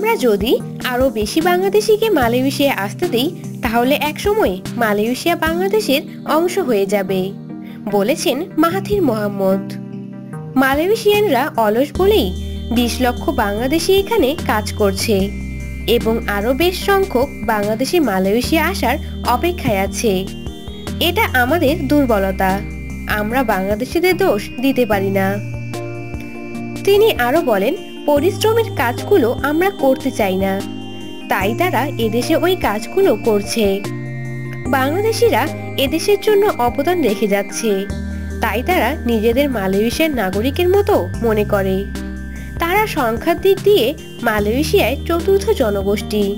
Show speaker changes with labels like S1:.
S1: আমরা যদি আরও বেশি বাংলাদেশিকে মালয়েশিয়ায় আসতে দিই, তাহলে একসময় মালয়েশিয়া বাংলাদেশের অংশ হয়ে যাবে, বলেছেন মাহাথির মোহাম্মদ। মালয়েশিয়ানরা অলস বলেই বিশ লক্ষ বাংলাদেশি এখানে কাজ করছে এবং আরও বেশ সংখ্যক বাংলাদেশি মালয়েশিয়া আসার অপেক্ষায় আছে। এটা আমাদের দুর্বলতা, আমরা বাংলাদেশিদের দোষ দিতে পারি না। তিনি আরও বলেন পরিশ্রমের কাজগুলো আমরা করতে চাই না। তাই তারা এদেশে ওই কাজগুলো করছে। বাংলাদেশিরা এদেশের জন্য অবদান রেখে যাচ্ছে। তাই তারা নিজেদের মালয়েশিয়ার নাগরিকের মতো মনে করে। তারা সংখ্যার দিক দিয়ে মালয়েশিয়ায় চতুর্থ জনগোষ্ঠী।